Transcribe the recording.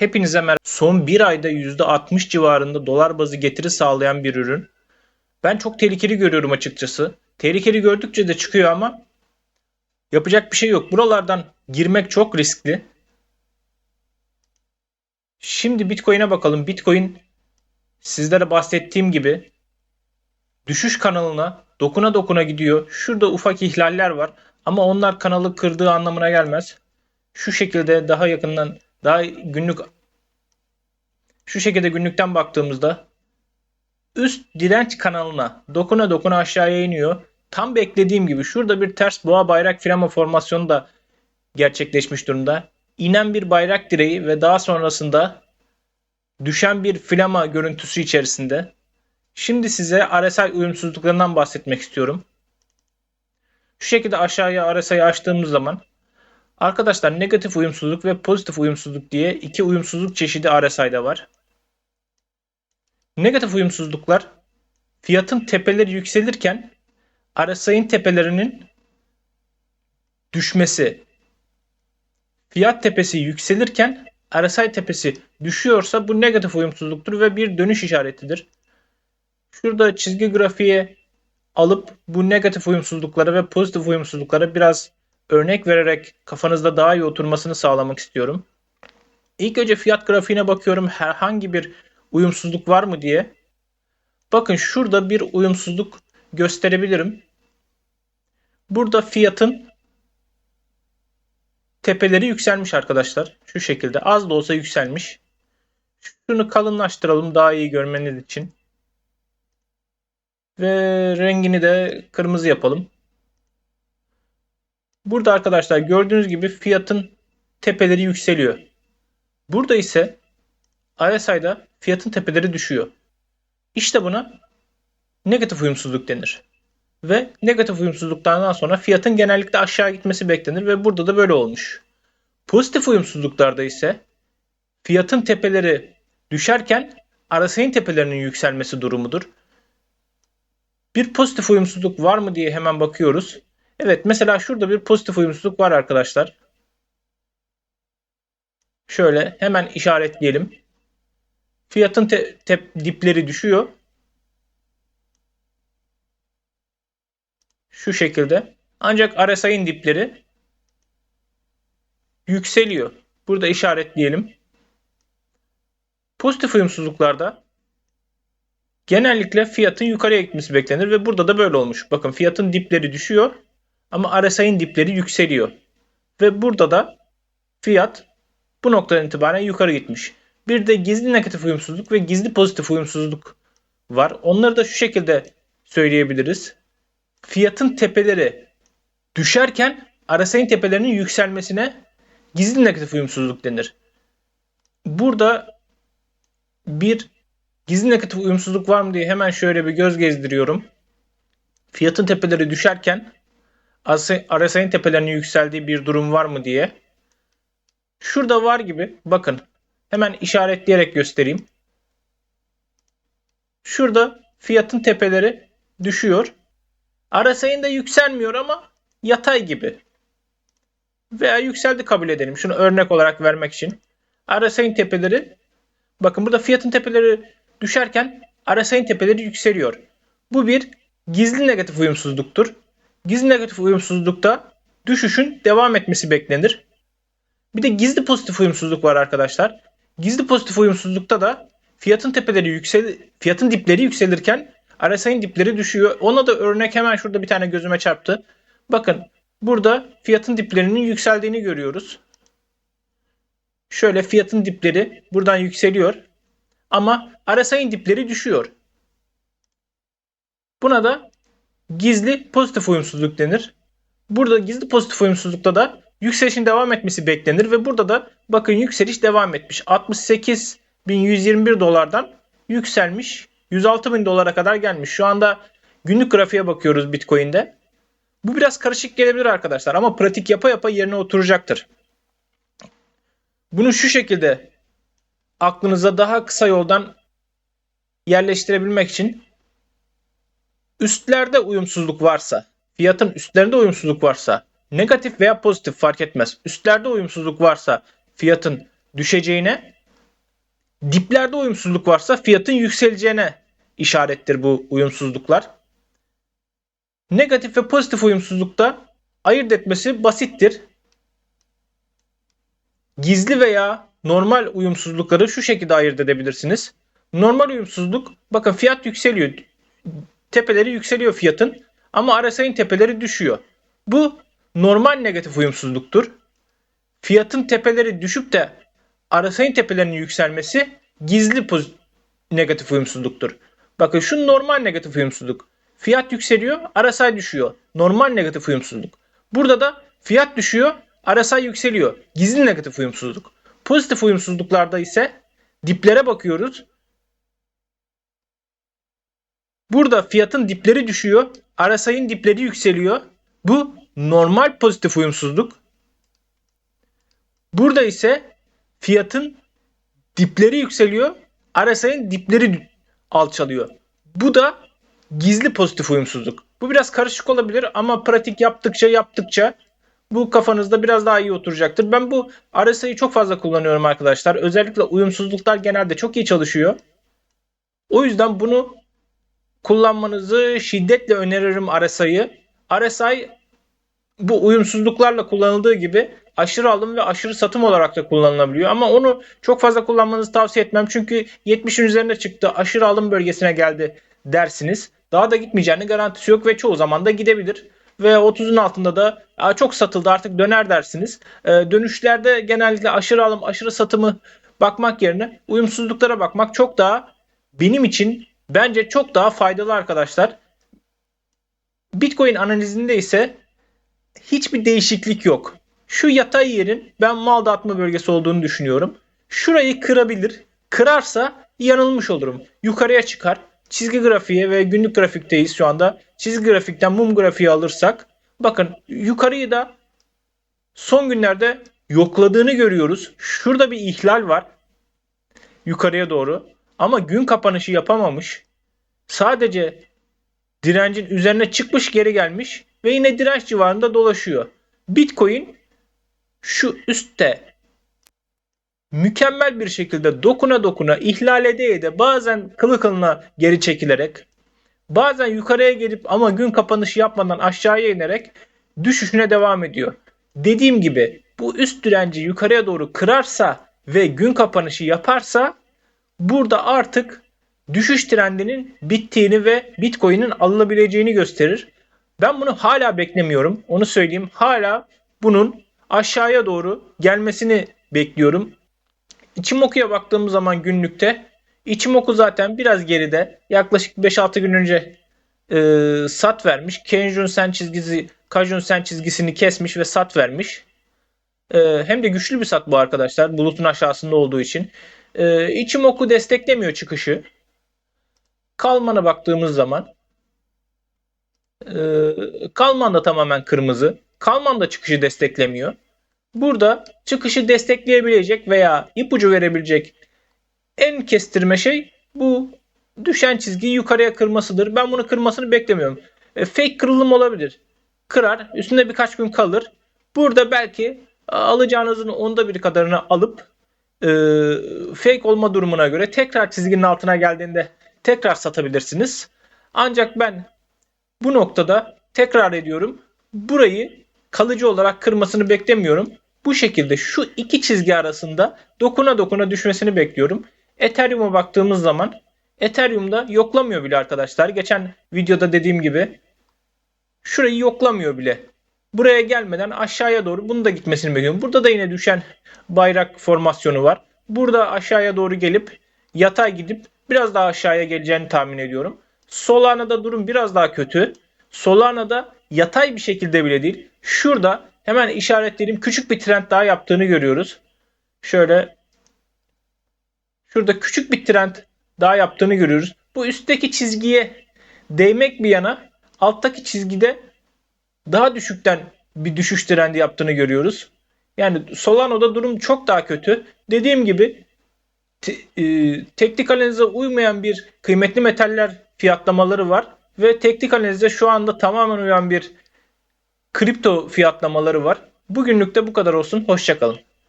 Hepinize merhaba. Son bir ayda %60 civarında dolar bazı getiri sağlayan bir ürün. Ben çok tehlikeli görüyorum açıkçası. Tehlikeli gördükçe de çıkıyor ama yapacak bir şey yok. Buralardan girmek çok riskli. Şimdi Bitcoin'e bakalım. Bitcoin sizlere bahsettiğim gibi düşüş kanalına dokuna dokuna gidiyor. Şurada ufak ihlaller var ama onlar kanalı kırdığı anlamına gelmez. Şu şekilde daha yakından daha günlük şu şekilde günlükten baktığımızda üst direnç kanalına dokuna dokuna aşağıya iniyor. Tam beklediğim gibi şurada bir ters boğa bayrak flama formasyonu da gerçekleşmiş durumda. İnen bir bayrak direği ve daha sonrasında düşen bir flama görüntüsü içerisinde. Şimdi size RSI uyumsuzluklarından bahsetmek istiyorum. Şu şekilde aşağıya RSI'yi açtığımız zaman arkadaşlar negatif uyumsuzluk ve pozitif uyumsuzluk diye iki uyumsuzluk çeşidi RSI'de var. Negatif uyumsuzluklar fiyatın tepeleri yükselirken RSI'nin tepelerinin düşmesi. Fiyat tepesi yükselirken RSI tepesi düşüyorsa bu negatif uyumsuzluktur ve bir dönüş işaretidir. Şurada çizgi grafiğe alıp bu negatif uyumsuzluklara ve pozitif uyumsuzluklara biraz örnek vererek kafanızda daha iyi oturmasını sağlamak istiyorum. İlk önce fiyat grafiğine bakıyorum herhangi bir uyumsuzluk var mı diye. Bakın şurada bir uyumsuzluk gösterebilirim. Burada fiyatın tepeleri yükselmiş arkadaşlar. Şu şekilde az da olsa yükselmiş. Şunu kalınlaştıralım daha iyi görmeniz için. Ve rengini de kırmızı yapalım. Burada arkadaşlar gördüğünüz gibi fiyatın tepeleri yükseliyor. Burada ise RSI'da fiyatın tepeleri düşüyor. İşte buna negatif uyumsuzluk denir. Ve negatif uyumsuzluklardan sonra fiyatın genellikle aşağı gitmesi beklenir ve burada da böyle olmuş. Pozitif uyumsuzluklarda ise fiyatın tepeleri düşerken RSI'nin tepelerinin yükselmesi durumudur. Bir pozitif uyumsuzluk var mı diye hemen bakıyoruz. Evet mesela şurada bir pozitif uyumsuzluk var arkadaşlar. Şöyle hemen işaretleyelim. Fiyatın te, te, dipleri düşüyor. Şu şekilde. Ancak RSI'nin dipleri yükseliyor. Burada işaretleyelim. Pozitif uyumsuzluklarda genellikle fiyatın yukarıya gitmesi beklenir ve burada da böyle olmuş. Bakın fiyatın dipleri düşüyor ama RSI'nin dipleri yükseliyor. Ve burada da fiyat bu noktadan itibaren yukarı gitmiş. Bir de gizli negatif uyumsuzluk ve gizli pozitif uyumsuzluk var. Onları da şu şekilde söyleyebiliriz. Fiyatın tepeleri düşerken RSI'nin tepelerinin yükselmesine gizli negatif uyumsuzluk denir. Burada bir gizli negatif uyumsuzluk var mı diye hemen şöyle bir göz gezdiriyorum. Fiyatın tepeleri düşerken RSI'nin tepelerinin yükseldiği bir durum var mı diye. Şurada var gibi. Bakın Hemen işaretleyerek göstereyim. Şurada fiyatın tepeleri düşüyor. RSI'nin de yükselmiyor ama yatay gibi. Veya yükseldi kabul edelim. Şunu örnek olarak vermek için. RSI'nin tepeleri bakın burada fiyatın tepeleri düşerken RSI'nin tepeleri yükseliyor. Bu bir gizli negatif uyumsuzluktur. Gizli negatif uyumsuzlukta düşüşün devam etmesi beklenir. Bir de gizli pozitif uyumsuzluk var arkadaşlar. Gizli pozitif uyumsuzlukta da fiyatın tepeleri yüksel fiyatın dipleri yükselirken RSI'nin dipleri düşüyor. Ona da örnek hemen şurada bir tane gözüme çarptı. Bakın burada fiyatın diplerinin yükseldiğini görüyoruz. Şöyle fiyatın dipleri buradan yükseliyor. Ama RSI'nin dipleri düşüyor. Buna da gizli pozitif uyumsuzluk denir. Burada gizli pozitif uyumsuzlukta da yükselişin devam etmesi beklenir ve burada da bakın yükseliş devam etmiş. 68.121 dolardan yükselmiş 106.000 dolara kadar gelmiş. Şu anda günlük grafiğe bakıyoruz Bitcoin'de. Bu biraz karışık gelebilir arkadaşlar ama pratik yapa yapa yerine oturacaktır. Bunu şu şekilde aklınıza daha kısa yoldan yerleştirebilmek için üstlerde uyumsuzluk varsa, fiyatın üstlerinde uyumsuzluk varsa Negatif veya pozitif fark etmez. Üstlerde uyumsuzluk varsa fiyatın düşeceğine, Diplerde uyumsuzluk varsa fiyatın yükseleceğine işarettir bu uyumsuzluklar. Negatif ve pozitif uyumsuzlukta ayırt etmesi basittir. Gizli veya normal uyumsuzlukları şu şekilde ayırt edebilirsiniz. Normal uyumsuzluk bakın fiyat yükseliyor. Tepeleri yükseliyor fiyatın ama RSI'nin tepeleri düşüyor. Bu normal negatif uyumsuzluktur. Fiyatın tepeleri düşüp de RSI'nin tepelerinin yükselmesi gizli pozitif negatif uyumsuzluktur. Bakın şu normal negatif uyumsuzluk. Fiyat yükseliyor, RSI düşüyor. Normal negatif uyumsuzluk. Burada da fiyat düşüyor, RSI yükseliyor. Gizli negatif uyumsuzluk. Pozitif uyumsuzluklarda ise diplere bakıyoruz. Burada fiyatın dipleri düşüyor, RSI'nin dipleri yükseliyor. Bu normal pozitif uyumsuzluk. Burada ise fiyatın dipleri yükseliyor, RSI'nin dipleri alçalıyor. Bu da gizli pozitif uyumsuzluk. Bu biraz karışık olabilir ama pratik yaptıkça yaptıkça bu kafanızda biraz daha iyi oturacaktır. Ben bu RSI'yi çok fazla kullanıyorum arkadaşlar. Özellikle uyumsuzluklar genelde çok iyi çalışıyor. O yüzden bunu kullanmanızı şiddetle öneririm RSI'yi. RSI bu uyumsuzluklarla kullanıldığı gibi aşırı alım ve aşırı satım olarak da kullanılabiliyor. Ama onu çok fazla kullanmanızı tavsiye etmem. Çünkü 70'in üzerine çıktı aşırı alım bölgesine geldi dersiniz. Daha da gitmeyeceğini garantisi yok ve çoğu zaman da gidebilir. Ve 30'un altında da çok satıldı artık döner dersiniz. Dönüşlerde genellikle aşırı alım aşırı satımı bakmak yerine uyumsuzluklara bakmak çok daha benim için bence çok daha faydalı arkadaşlar. Bitcoin analizinde ise hiçbir değişiklik yok. Şu yatay yerin ben mal dağıtma bölgesi olduğunu düşünüyorum. Şurayı kırabilir. Kırarsa yanılmış olurum. Yukarıya çıkar. Çizgi grafiğe ve günlük grafikteyiz şu anda. Çizgi grafikten mum grafiği alırsak bakın yukarıyı da son günlerde yokladığını görüyoruz. Şurada bir ihlal var. Yukarıya doğru. Ama gün kapanışı yapamamış. Sadece direncin üzerine çıkmış geri gelmiş ve yine direnç civarında dolaşıyor. Bitcoin şu üstte mükemmel bir şekilde dokuna dokuna ihlal ede de bazen kılı kılına geri çekilerek bazen yukarıya gelip ama gün kapanışı yapmadan aşağıya inerek düşüşüne devam ediyor. Dediğim gibi bu üst direnci yukarıya doğru kırarsa ve gün kapanışı yaparsa burada artık düşüş trendinin bittiğini ve Bitcoin'in alınabileceğini gösterir. Ben bunu hala beklemiyorum. Onu söyleyeyim. Hala bunun aşağıya doğru gelmesini bekliyorum. İçimoku'ya baktığımız zaman günlükte İçimoku zaten biraz geride. Yaklaşık 5-6 gün önce e, sat vermiş. Kenjun Sen çizgisi, Kajun Sen çizgisini kesmiş ve sat vermiş. E, hem de güçlü bir sat bu arkadaşlar. Bulutun aşağısında olduğu için. E, Ichimoku desteklemiyor çıkışı. Kalman'a baktığımız zaman e, Kalman da tamamen kırmızı. Kalman da çıkışı desteklemiyor. Burada çıkışı destekleyebilecek veya ipucu verebilecek en kestirme şey bu düşen çizgiyi yukarıya kırmasıdır. Ben bunu kırmasını beklemiyorum. E, fake kırılım olabilir. Kırar, üstünde birkaç gün kalır. Burada belki alacağınızın onda bir kadarını alıp e, fake olma durumuna göre tekrar çizginin altına geldiğinde tekrar satabilirsiniz. Ancak ben bu noktada tekrar ediyorum. Burayı kalıcı olarak kırmasını beklemiyorum. Bu şekilde şu iki çizgi arasında dokuna dokuna düşmesini bekliyorum. Ethereum'a baktığımız zaman Ethereum'da yoklamıyor bile arkadaşlar. Geçen videoda dediğim gibi şurayı yoklamıyor bile. Buraya gelmeden aşağıya doğru bunu da gitmesini bekliyorum. Burada da yine düşen bayrak formasyonu var. Burada aşağıya doğru gelip yatay gidip biraz daha aşağıya geleceğini tahmin ediyorum. Solana'da durum biraz daha kötü. Solana'da yatay bir şekilde bile değil. Şurada hemen işaretlediğim küçük bir trend daha yaptığını görüyoruz. Şöyle şurada küçük bir trend daha yaptığını görüyoruz. Bu üstteki çizgiye değmek bir yana alttaki çizgide daha düşükten bir düşüş trendi yaptığını görüyoruz. Yani Solano'da durum çok daha kötü. Dediğim gibi te, e, teknik analize uymayan bir kıymetli metaller fiyatlamaları var ve teknik analize şu anda tamamen uyan bir kripto fiyatlamaları var. Bugünlük de bu kadar olsun. Hoşçakalın.